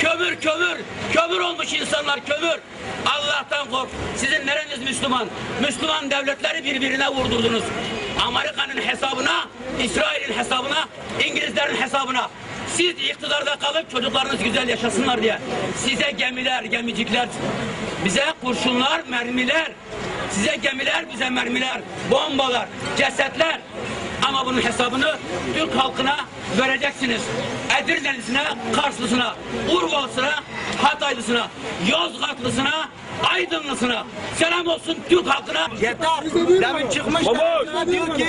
Kömür kömür. Kömür olmuş insanlar kömür. Allah'tan kork. Sizin nereniz Müslüman? Müslüman devletleri birbirine vurdurdunuz. Amerika'nın hesabına, İsrail'in hesabına, İngilizlerin hesabına. Siz iktidarda kalıp çocuklarınız güzel yaşasınlar diye. Size gemiler, gemicikler, bize kurşunlar, mermiler. Size gemiler, bize mermiler, bombalar, cesetler. Ama bunun hesabını Türk halkına vereceksiniz. Edirnelisine, Karslısına, Urvalısına, Hataylısına, Yozgatlısına, Aydınlısına. Selam olsun Türk halkına. Yeter. Demin çıkmış televizyona diyor ki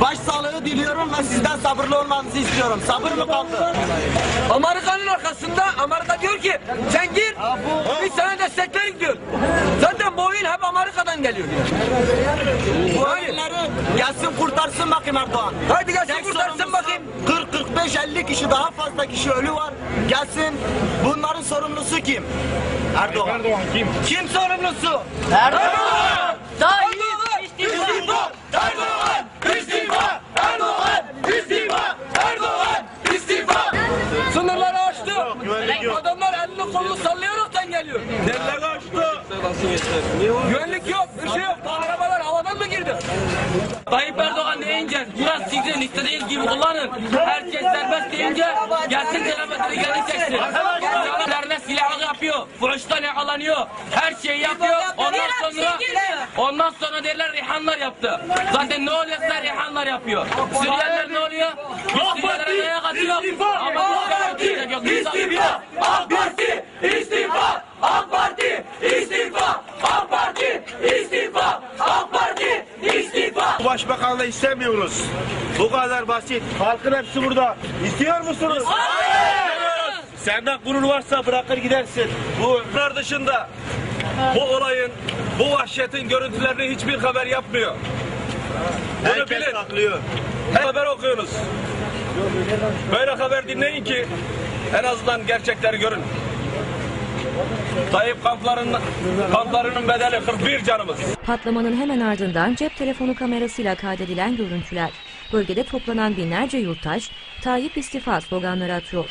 başsağlığı diliyorum ve sizden sabırlı olmanızı istiyorum. Sabır mı kaldı? Amerika'nın arkasında Amerika diyor ki sen gir biz sana desteklerik diyor. Zaten bu oyun hep Amerika'dan geliyor. Hainleri gelsin kurtarsın bakayım Erdoğan. Hadi gelsin Tek kurtarsın bakayım. 40 45 50 kişi daha fazla kişi ölü var. Gelsin. Bunların sorumlusu kim? Erdoğan. kim? Kim sorumlusu? Erdoğan. Tayyip İstifa! Erdoğan! İstifa! Erdoğan! İstifa! Erdoğan! İstifa! Sınırları açtı. Adamlar elini kolunu sallayaraktan geliyor. Neler açtı? Güvenlik yok, şey yok. Arabalar havadan mı girdi? Tayyip Erdoğan deyince biraz sizin istediğiniz gibi kullanın. Herkes serbest deyince gelsin telemetri gelin çeksin. Silahlarına silahlı yapıyor. Fuhuştan yakalanıyor. Her şeyi yapıyor. Ondan sonra ondan sonra derler Rihanlar yaptı. Zaten ne oluyorsa Rihanlar yapıyor. Suriyeliler ne oluyor? Suriyelilere dayak atıyor. Ama biz de yok. İstifa! AK Parti! İstifa! AK Parti! İstifa! AK Parti! İstifa! AK Parti! İstifa! Başbakanla istemiyoruz. Bu kadar basit. Halkın hepsi burada. İstiyor musunuz? Hayır. Senden gurur varsa bırakır gidersin. Bunlar dışında bu olayın, bu vahşetin görüntülerini hiçbir haber yapmıyor. Bunu bilin. saklıyor. Haber okuyorsunuz. Böyle haber dinleyin ki en azından gerçekleri görün. Tayyip kamplarının, kamplarının bedeli 41 canımız. Patlamanın hemen ardından cep telefonu kamerasıyla kaydedilen görüntüler. Bölgede toplanan binlerce yurttaş Tayyip istifa sloganları atıyor.